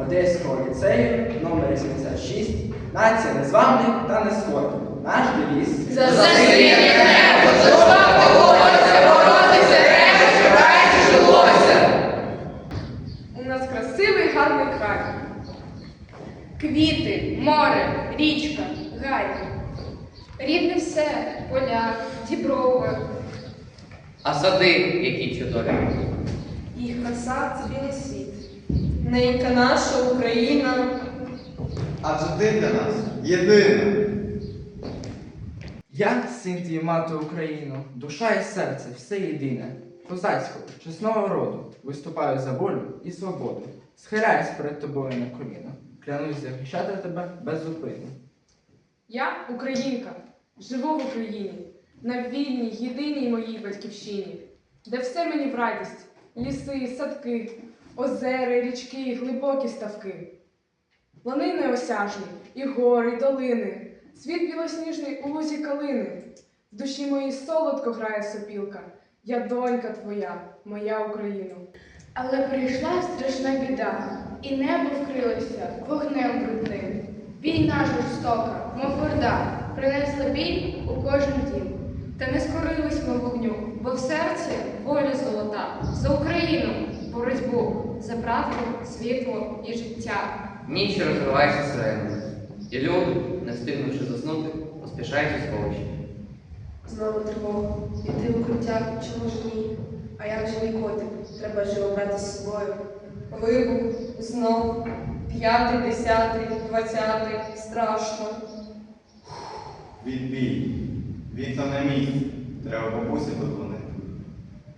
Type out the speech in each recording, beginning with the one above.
Одеського ліцею номер 86 Нація незламних та нескорних. Наш девіз За небо, за славу волосся, боротися, речі, раді жилося. У нас красивий гарний край. Квіти, море, річка, гай. Рідне все, поля, діброви. А сади, які чудові. Їх краса це білий світ. Ненька наша Україна. Адже ти для нас єдина. Я, син твій мати Україну, душа і серце, все єдине. Козацького, чесного роду, виступаю за волю і свободу. Схиляюсь перед тобою на коліно. Клянусь захищати тебе беззупинно. Я українка, живу в Україні, на вільній, єдиній моїй батьківщині, де все мені в радість, ліси, садки, озери, річки, глибокі ставки. Лани неосяжні, і гори, і долини, світ білосніжний у лузі калини. В душі моїй солодко грає сопілка. Я донька твоя, моя Україна. Але прийшла страшна біда, і небо вкрилося вогнем брудним. Війна жорстока, мов орда, принесла біль у кожен дім. Та не скорились ми вогню, бо в серці воля золота за Україну, боротьбу за правду, світло і життя. Ніч розривається сиренами. І люди, не встигнувши заснути, поспішають у сховище. Знову тривога. Іти в укриття чому ж ні? А як же мій котик? Треба ж його брати з собою. Вибух, знов, п'ятий, десятий, двадцятий, страшно. Відбій. Вікна на місці. Треба бабусі подзвонити.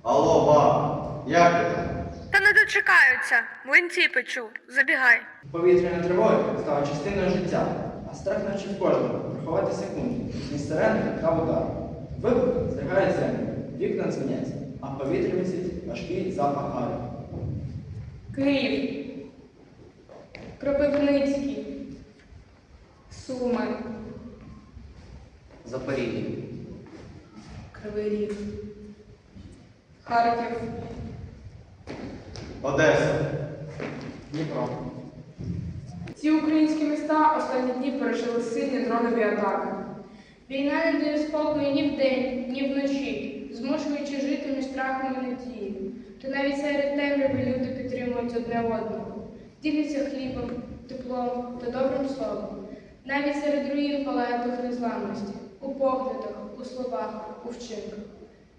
Алло, баба, як ти дочекаються. Млинці печу. Забігай. Повітряна тривога стала частиною життя, а страх наче в кожному приховати секунди, ні сирени та удар. Вибух злягає землю, вікна дзвонять, а в повітрі висить важкий запах гари. Київ, Кропивницький, Суми, Запоріжжя. Кривий ріг. Харків, Одеса. Дніпро. Ці українські міста останні дні пережили сильні дронові атаки. Війна не дає спокою ні вдень, ні вночі, змушуючи жити між страхом і надією. Та навіть серед темряви люди підтримують одне одного, діляться хлібом, теплом та добрим словом. Навіть серед руїн палає дух незламності, у поглядах, у словах, у вчинках.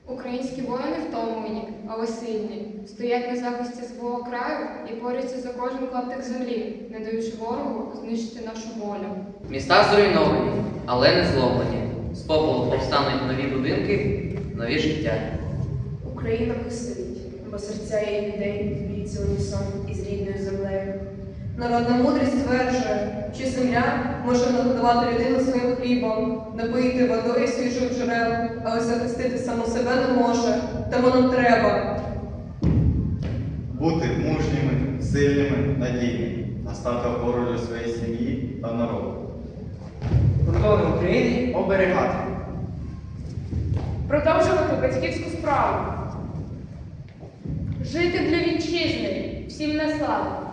Українські воїни втомлені, але сильні, стоять на захисті свого краю і борються за кожен клаптик землі, не даючи ворогу знищити нашу волю. Міста зруйновані, але не зломлені. З попелу повстануть нові будинки, нові життя. Україна вистоїть, бо серця її людей б'ються унісон із рідною землею. Народна мудрість стверджує, що земля може нагодувати людину своїм хлібом, напоїти водою свіжих але захистити саму себе не може, тому нам треба. Бути мужніми, сильними, надійними. Настати опорою своєї сім'ї та народу. Кордони України оберігати. Продовжувати батьківську справу. Жити для вітчизни, всім на славу.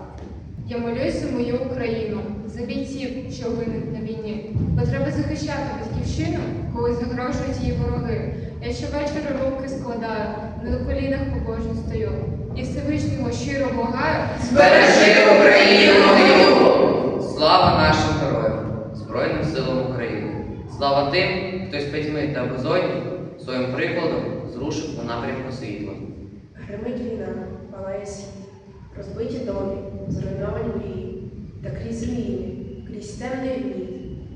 Я молюсь за мою Україну, за бійців, що гинуть на війні, бо треба захищати батьківщину, коли загрожують її вороги. Я щовечора руки складаю, на колінах побожно стою. І Всевишнього щиро благаю, Збережи Україну мою! Слава нашим героям, Збройним силам України. Слава тим, хто з п'ятьми та безодні своїм прикладом зрушив у напрямку світла. Гримить війна, палає світ. Розбиті домі, зруйновані мрії. Та крізь руїни, крізь темний гніт,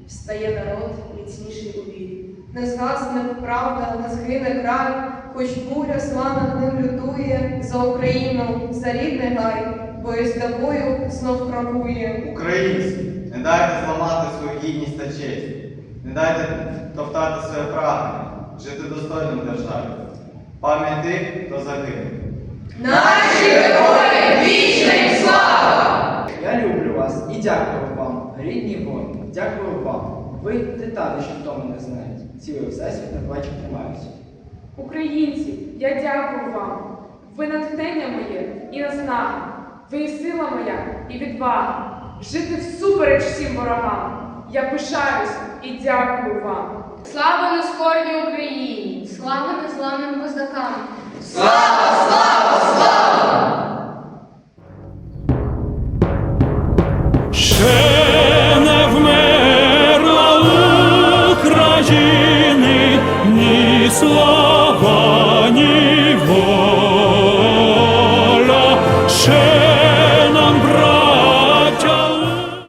встає народ міцніший у вірі. Не згасне правда, не згине край, хоч буря зла над ним лютує, за Україну, за рідний гай, бо із тобою знов крокує. Українці, не дайте зламати свою гідність та честь. Не дайте топтати своє прагнення, жити достойно державі. Пам'ять тих, хто загинув. Наші герої, вічна їм слава! Я люблю вас і дякую вам, рідні воїни, дякую вам. Ви титани, що втому не знають. Цілий всесвіт на плечах тримаються. Українці, я дякую вам. Ви натхнення моє і наснага. ви і сила моя, і відвага. Жити всупереч всім ворогам. Я пишаюсь і дякую вам. Слава нескорній Україні! Слава незламним козакам! Ще ні слава.